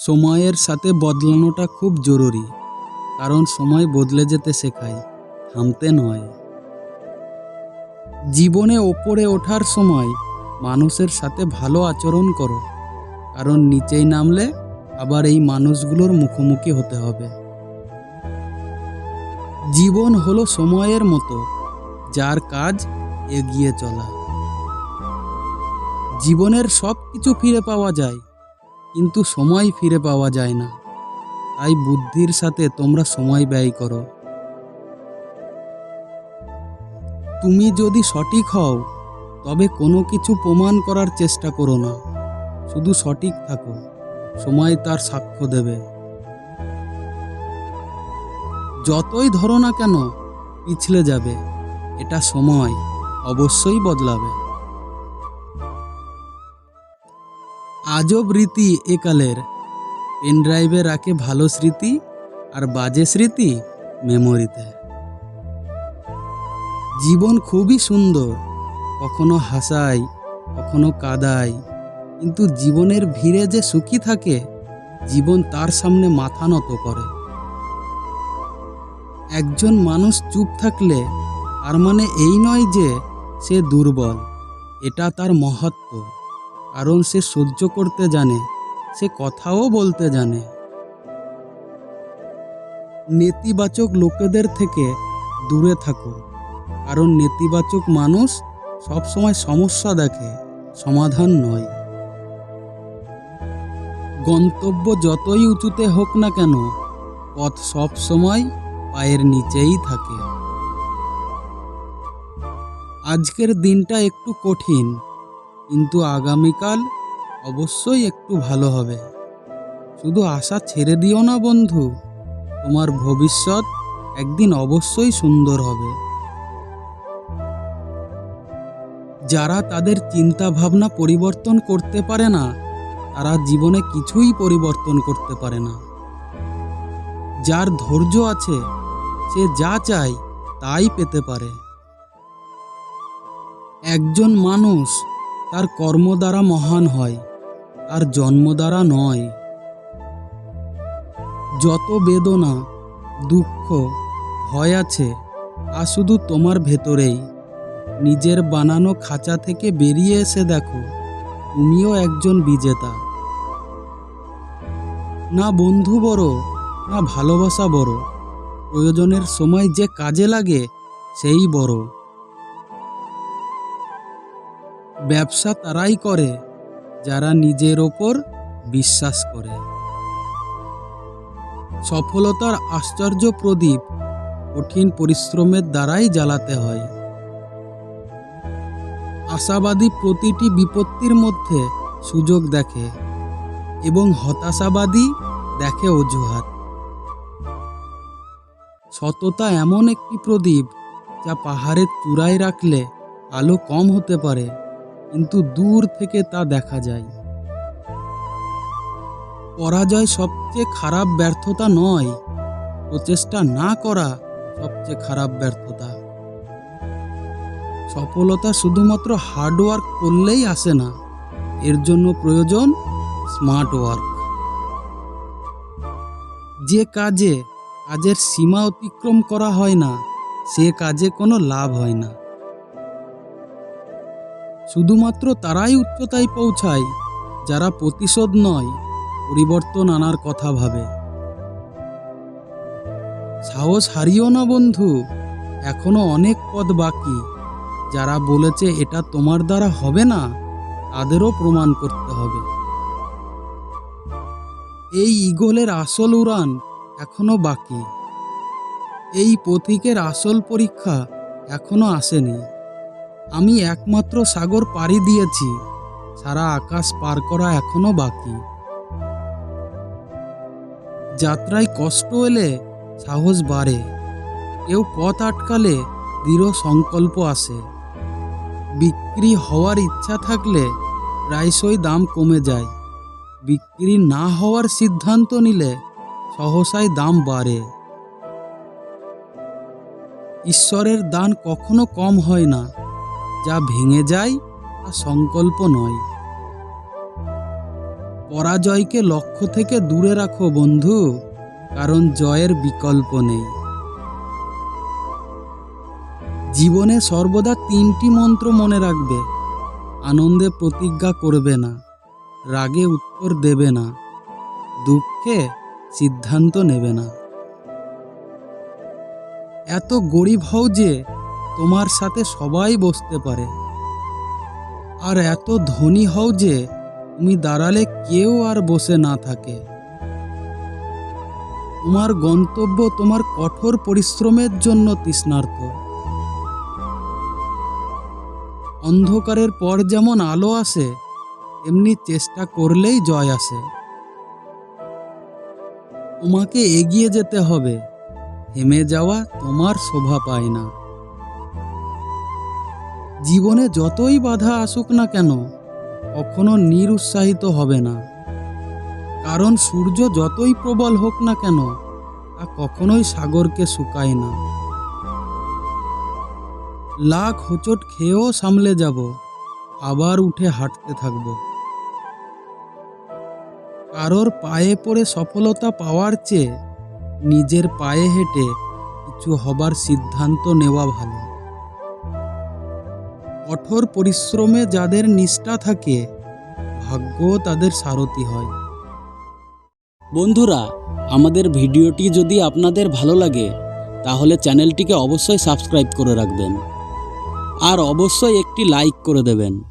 সময়ের সাথে বদলানোটা খুব জরুরি, কারণ সময় বদলে যেতে শেখায়, থামতে নয়। জীবনে ওপরে ওঠার সময় মানুষের সাথে ভালো আচরণ করো, কারণ নিচেই নামলে আবার এই মানুষগুলোর মুখোমুখি হতে হবে। জীবন হলো সময়ের মতো, যার কাজ এগিয়ে চলা। জীবনের সব কিছু ফিরে পাওয়া যায় কিন্তু সময় ফিরে পাওয়া যায় না। তাই বুদ্ধির সাথে তোমরা সময় ব্যয় করো। তুমি যদি সঠিক হও, তবে কোনো কিছু প্রমাণ করার চেষ্টা করো না। শুধু সঠিক থাকো, সময় তার সাক্ষ্য দেবে। যতই ধরো না কেন, পিছলে যাবে, এটা সময় অবশ্যই বদলাবে। আজব রীতি একালের। পেনড্রাইভে রাখে ভালো স্মৃতি আর বাজে স্মৃতি মেমোরিতে। জীবন খুবই সুন্দর, কখনো হাসাই কখনো কাদাই কিন্তু জীবনের ভিড়ে যে সুখী থাকে, জীবন তার সামনে মাথা নত করে। একজন মানুষ চুপ থাকলে তার মানে এই নয় যে সে দুর্বল, এটা তার মহত্ব। কারণ সে সহ্য করতে জানে, সে কথাও বলতে জানে। নেতিবাচক লোকেদের থেকে দূরে থাকো, কারণ নেতিবাচক মানুষ সবসময় সমস্যা দেখে, সমাধান নয়। গন্তব্য যতই উঁচুতে হোক না কেন, পথ সব সময় পায়ের নিচেই থাকে। আজকের দিনটা একটু কঠিন কিন্তু আগামীকাল অবশ্যই একটু ভালো হবে। শুধু আশা ছেড়ে দিও না বন্ধু, তোমার ভবিষ্যৎ একদিন অবশ্যই সুন্দর হবে। যারা তাদের চিন্তা ভাবনা পরিবর্তন করতে পারে না, তারা জীবনে কিছুই পরিবর্তন করতে পারে না। যার ধৈর্য আছে, সে যা চায় তাই পেতে পারে। একজন মানুষ তার কর্ম দ্বারা মহান হয়, তার জন্ম দ্বারা নয়। যত বেদনা, দুঃখ, ভয় আছে, তা শুধু তোমার ভেতরেই। নিজের বানানো খাঁচা থেকে বেরিয়ে এসে দেখো, তুমিও একজন বিজেতা। না বন্ধু বড়, না ভালোবাসা বড়, প্রয়োজনের সময় যে কাজে লাগে, সেই বড়। ব্যবসা তারাই করে, যারা নিজের ওপর বিশ্বাস করে। সফলতার আশ্চর্য প্রদীপ কঠিন পরিশ্রমের দ্বারাই জ্বালাতে হয়। আশাবাদী প্রতিটি বিপত্তির মধ্যে সুযোগ দেখে এবং হতাশাবাদী দেখে অজুহাত। সততা এমন একটি প্রদীপ যা পাহাড়ের চূড়ায় রাখলে আলো কম হতে পারে। কিন্তু দূর থেকে তা দেখা যায়। পরাজয় সবচেয়ে খারাপ ব্যর্থতা নয়, প্রচেষ্টা না করা সবচেয়ে খারাপ ব্যর্থতা। সফলতা শুধুমাত্র হার্ডওয়ার্ক করলেই আসে না, এর জন্য প্রয়োজন স্মার্ট ওয়ার্ক। যে কাজে কাজের সীমা অতিক্রম করা হয় না, সে কাজে কোনো লাভ হয় না। শুধুমাত্র তারাই উচ্চতায় পৌঁছায়, যারা প্রতিশোধ নয়, পরিবর্তন আনার কথা ভাবে। সাহস হারিও না বন্ধু, এখনও অনেক পদ বাকি। যারা বলেছে এটা তোমার দ্বারা হবে না, তাদেরও প্রমাণ করতে হবে। এই ইগলের আসল উড়ান এখনও বাকি। এই পথিকের আসল পরীক্ষা এখনও আসেনি। আমি একমাত্র সাগর পাড়ি দিয়েছি। সারা আকাশ পার করা এখনও বাকি। যাত্রায় কষ্ট এলে সাহস বাড়ে। কেউ পথ আটকালে দৃঢ় সংকল্প আসে। বিক্রি হওয়ার ইচ্ছা থাকলে প্রায়শই দাম কমে যায়। বিক্রি না হওয়ার সিদ্ধান্ত নিলে সহসায় দাম বাড়ে। ঈশ্বরের দান কখনো কম হয় না। যা ভেঙে যায় তা সংকল্প নয়। পরাজয়কে লক্ষ্য থেকে দূরে রাখো বন্ধু, কারণ জয়ের বিকল্প নেই। জীবনে সর্বদা তিনটি মন্ত্র মনে রাখবে, আনন্দে প্রতিজ্ঞা করবে না, রাগে উত্তর দেবে না, দুঃখে সিদ্ধান্ত নেবে না। এত গরিব হও যে তোমার সাথে সবাই বসতে পারে। আর এত ধনী হও যে, তুমি দাঁড়ালে কেউ আর বসে না থাকে। তোমার গন্তব্য তোমার কঠোর পরিশ্রমের জন্য তৃষ্ণার্থ অন্ধকারের পর যেমন আলো আসে এমনি চেষ্টা করলেই জয় আসে। তোমাকে এগিয়ে যেতে হবে। থেমে যাওয়া তোমার শোভা পায় না। জীবনে যতই বাধা আসুক না কেন, কখনো নিরুৎসাহিত হবে না। কারণ সূর্য যতই প্রবল হোক না কেন, তা কখনোই সাগরকে শুকায় না। লাখ হোঁচট খেয়েও সামলে যাব, আবার উঠে হাঁটতে থাকব। কারোর পায়ে পড়ে সফলতা পাওয়ার চেয়ে, নিজের পায়ে হেঁটে কিছু হবার সিদ্ধান্ত নেওয়া ভালো। কঠোর পরিশ্রমে যাদের নিষ্ঠা থাকে, ভাগ্য তাদের সারথি হয়। বন্ধুরা, আমাদের ভিডিওটি যদি আপনাদের ভালো লাগে, তাহলে চ্যানেলটিকে অবশ্যই সাবস্ক্রাইব করে রাখবেন। আর অবশ্যই একটি লাইক করে দেবেন।